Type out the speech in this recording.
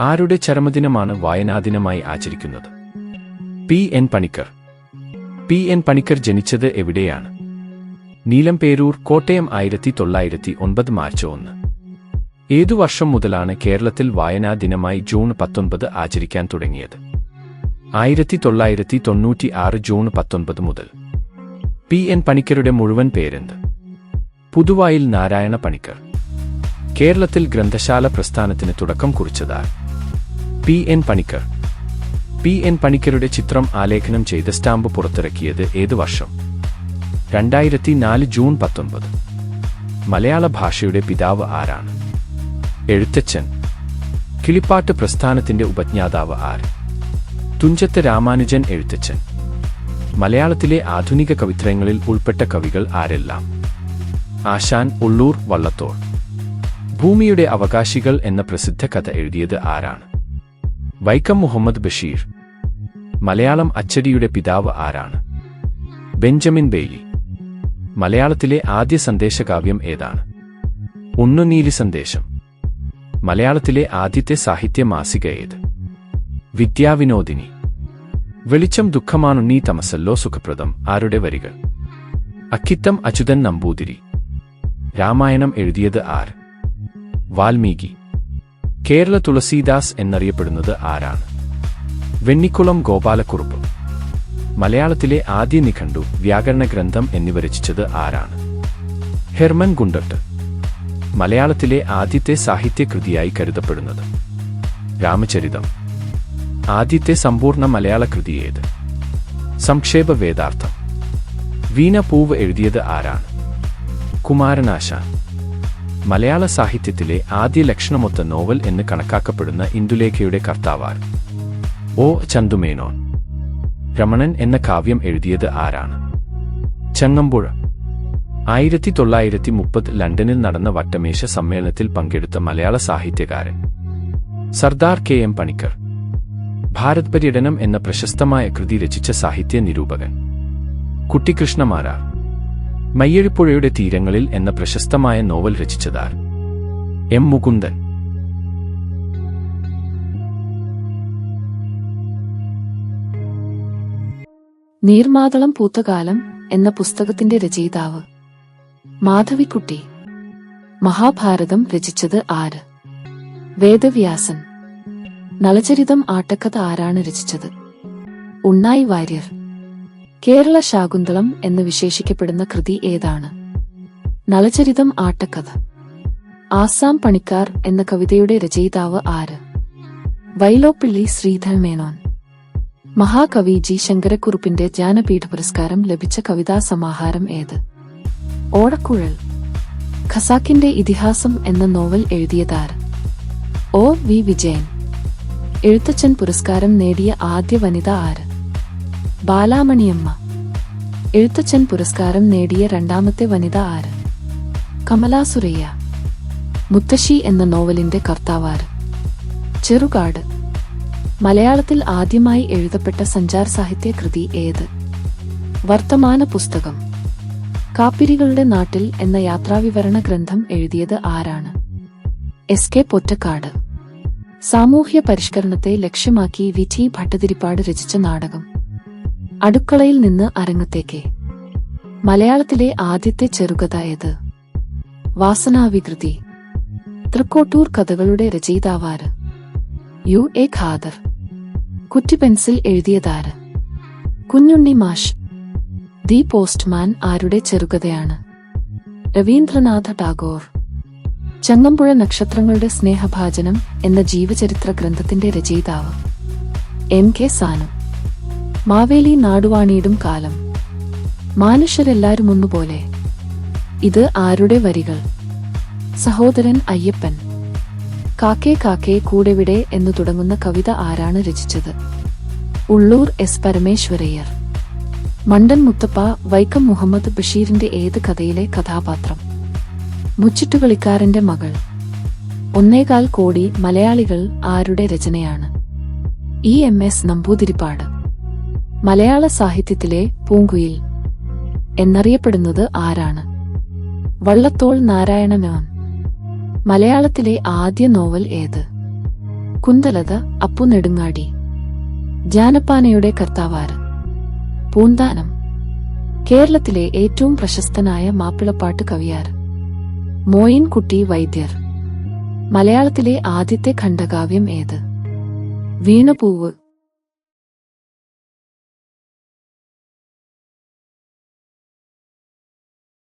ആരുടെ ചരമദിനമാണ് വായനാദിനമായി ആചരിക്കുന്നത്? P. N. Panicker. P. N. Panicker ജനിച്ചത് എവിടെയാണ്? നീലംപേരൂർ കോട്ടയം ആയിരത്തി തൊള്ളായിരത്തി ഒൻപത് മാർച്ച് ഒന്ന്. ഏതു വർഷം മുതലാണ് കേരളത്തിൽ വായനാ ദിനമായി ജൂൺ പത്തൊൻപത് ആചരിക്കാൻ തുടങ്ങിയത്? ആയിരത്തി തൊള്ളായിരത്തി തൊണ്ണൂറ്റി ആറ് ജൂൺ പത്തൊൻപത് മുതൽ. പി. എൻ. പണിക്കരുടെ മുഴുവൻ പേരെന്ത്? പുതുവായിൽ നാരായണ പണിക്കർ. കേരളത്തിൽ ഗ്രന്ഥശാല പ്രസ്ഥാനത്തിന് തുടക്കം കുറിച്ചതാർ. P N Panicker. P N പണിക്കരുടെ ചിത്രം ആലേഖനം ചെയ്ത സ്റ്റാമ്പ് പുറത്തിറക്കിയത് ഏത് വർഷം? രണ്ടായിരത്തി നാല് ജൂൺ പത്തൊൻപത്. മലയാള ഭാഷയുടെ പിതാവ് ആരാണ്? എഴുത്തച്ഛൻ. കിളിപ്പാട്ട് പ്രസ്ഥാനത്തിന്റെ ഉപജ്ഞാതാവ് ആര്? തുഞ്ചത്ത് രാമാനുജൻ എഴുത്തച്ഛൻ. മലയാളത്തിലെ ആധുനിക കവിത്രയങ്ങളിൽ ഉൾപ്പെട്ട കവികൾ ആരെല്ലാം? ആശാൻ ഉള്ളൂർ വള്ളത്തോൾ. ഭൂമിയുടെ അവകാശികൾ എന്ന പ്രസിദ്ധ കഥ എഴുതിയത് ആരാണ്? വൈക്കം മുഹമ്മദ് ബഷീർ. മലയാളം അച്ചടിയുടെ പിതാവ് ആരാണ്? Benjamin Bailey. മലയാളത്തിലെ ആദ്യ സന്ദേശകാവ്യം ഏതാണ്? ഉണ്ണുനീലി സന്ദേശം. മലയാളത്തിലെ ആദ്യത്തെ സാഹിത്യ മാസിക ഏത്? വിദ്യാവിനോദിനി. വെളിച്ചം ദുഃഖമാണുണ്ണീ തമസല്ലോ സുഖപ്രദം ആരുടെ വരികൾ? അക്കിത്തം അച്യുതൻ നമ്പൂതിരി. രാമായണം എഴുതിയത് ആർ വാൽമീകി. കേരള തുളസീദാസ് എന്നറിയപ്പെടുന്നത് ആരാണ്? വെണ്ണിക്കുളം ഗോപാലക്കുറുപ്പ്. മലയാളത്തിലെ ആദ്യ നിഘണ്ടു വ്യാകരണ ഗ്രന്ഥം എന്നിവ രചിച്ചത് ആരാണ്? Hermann Gundert. മലയാളത്തിലെ ആദ്യത്തെ സാഹിത്യകൃതിയായി കരുതപ്പെടുന്നത്. രാമചരിതം. ആദ്യത്തെ സമ്പൂർണ മലയാള കൃതി ഏത്? സംക്ഷേപ വേദാർത്ഥം. വീണ പൂവ് എഴുതിയത് ആരാണ്? കുമാരനാശാൻ. മലയാള സാഹിത്യത്തിലെ ആദ്യ ലക്ഷണമൊത്ത നോവൽ എന്ന് കണക്കാക്കപ്പെടുന്ന ഇന്ദുലേഖയുടെ കർത്താവാർ. ഒ. ചന്തുമേനോൻ. രമണൻ എന്ന കാവ്യം എഴുതിയത് ആരാണ്? ചങ്ങമ്പുഴ. ആയിരത്തി തൊള്ളായിരത്തി മുപ്പത് ലണ്ടനിൽ നടന്ന വട്ടമേശ സമ്മേളനത്തിൽ പങ്കെടുത്ത മലയാള സാഹിത്യകാരൻ. സർദാർ കെ. എം. പണിക്കർ. ഭാരത് പര്യടനം എന്ന പ്രശസ്തമായ കൃതി രചിച്ച സാഹിത്യ നിരൂപകൻ. കുട്ടിക്കൃഷ്ണമാരാർ മയ്യഴിപ്പുഴയുടെ തീരങ്ങളിൽ എന്ന പ്രശസ്തമായ നോവൽ രചിച്ചതാർ എം മുകുന്ദൻ. നീർമാതളം പൂത്തകാലം എന്ന പുസ്തകത്തിന്റെ രചയിതാവ് മാധവിക്കുട്ടി. മഹാഭാരതം രചിച്ചത് ആര്? വേദവ്യാസൻ. നളചരിതം ആട്ടക്കഥ ആരാണ് രചിച്ചത്? ഉണ്ണായി വാര്യർ. കേരള ശാകുന്തളം എന്ന് വിശേഷിക്കപ്പെടുന്ന കൃതി ഏതാണ്? നളചരിതം ആട്ടക്കഥ. ആസാം പണിക്കാർ എന്ന കവിതയുടെ രചയിതാവ് ആര്? വൈലോപ്പിള്ളി ശ്രീധർ മേനോൻ. മഹാകവി ജി ശങ്കരക്കുറുപ്പിന്റെ ജ്ഞാനപീഠ പുരസ്കാരം ലഭിച്ച കവിതാ സമാഹാരം ഏത്? ഓടക്കുഴൽ. ഖസാക്കിന്റെ ഇതിഹാസം എന്ന നോവൽ എഴുതിയതാര് ഒ വി വിജയൻ. എഴുത്തച്ഛൻ പുരസ്കാരം നേടിയ ആദ്യ വനിത ആര്? ബാലാമണിയമ്മ. എഴുത്തച്ഛൻ പുരസ്കാരം നേടിയ രണ്ടാമത്തെ വനിത ആര്? കമലാ സുരയ്യ. മുത്തശ്ശി എന്ന നോവലിന്റെ കർത്താവാര് ചെറുകാട്. മലയാളത്തിൽ ആദ്യമായി എഴുതപ്പെട്ട സഞ്ചാർ സാഹിത്യ കൃതി ഏത്? വർത്തമാന പുസ്തകം. കാപ്പിരികളുടെ നാട്ടിൽ എന്ന യാത്രാവിവരണ ഗ്രന്ഥം എഴുതിയത് ആരാണ്? S K Pottekkatt. സാമൂഹ്യ പരിഷ്കരണത്തെ ലക്ഷ്യമാക്കി വിധി ഭട്ടതിരിപ്പാട് രചിച്ച നാടകം. അടുക്കളയിൽ നിന്ന് അരങ്ങത്തേക്ക്. മലയാളത്തിലെ ആദ്യത്തെ ചെറുകഥ ഏത്? വാസനാവികൃതി. തൃക്കോട്ടൂർ കഥകളുടെ രചയിതാവാര് യു എ ഖാദർ. കുറ്റിപെൻസിൽ എഴുതിയതാര്? കുഞ്ഞുണ്ണി മാഷ്. ദി പോസ്റ്റ്മാൻ ആരുടെ ചെറുകഥയാണ്? രവീന്ദ്രനാഥ ടാഗോർ. ചങ്ങമ്പുഴ നക്ഷത്രങ്ങളുടെ സ്നേഹഭാജനം എന്ന ജീവചരിത്ര ഗ്രന്ഥത്തിന്റെ രചയിതാവ്. M K Sanu. മാവേലി നാടുവാണിയിടും കാലം. മാനുഷ്യരെല്ലാരും ഒന്നുപോലെ. ഇത് ആരുടെ വരികൾ? സഹോദരൻ അയ്യപ്പൻ. കാക്കേ കാക്കേ കൂടെവിടെ എന്നു തുടങ്ങുന്ന കവിത ആരാണ് രചിച്ചത്? ഉള്ളൂർ എസ് പരമേശ്വരയ്യർ. മണ്ടൻ മുത്തപ്പ വൈക്കം മുഹമ്മദ് ബഷീറിന്റെ ഏത് കഥയിലെ കഥാപാത്രം? മുച്ചിട്ടുകളിക്കാരന്റെ മകൾ. ഒന്നേകാൽ കോടി മലയാളികൾ ആരുടെ രചനയാണ്? E M S Namboodiripad. മലയാള സാഹിത്യത്തിലെ പൂങ്കുയിൽ എന്നറിയപ്പെടുന്നത് ആരാണ്? വള്ളത്തോൾ നാരായണനോൻ മലയാളത്തിലെ ആദ്യ നോവൽ ഏത്? കുന്തലത അപ്പു നെടുങ്ങാടി. ജാനപ്പാനയുടെ കർത്താവാര്. പൂന്താനം. കേരളത്തിലെ ഏറ്റവും പ്രശസ്തനായ മാപ്പിളപ്പാട്ട് കവിയാർ മോയിൻകുട്ടി വൈദ്യർ. മലയാളത്തിലെ ആദ്യത്തെ ഖണ്ഡകാവ്യം ഏത്? വീണപൂവ്.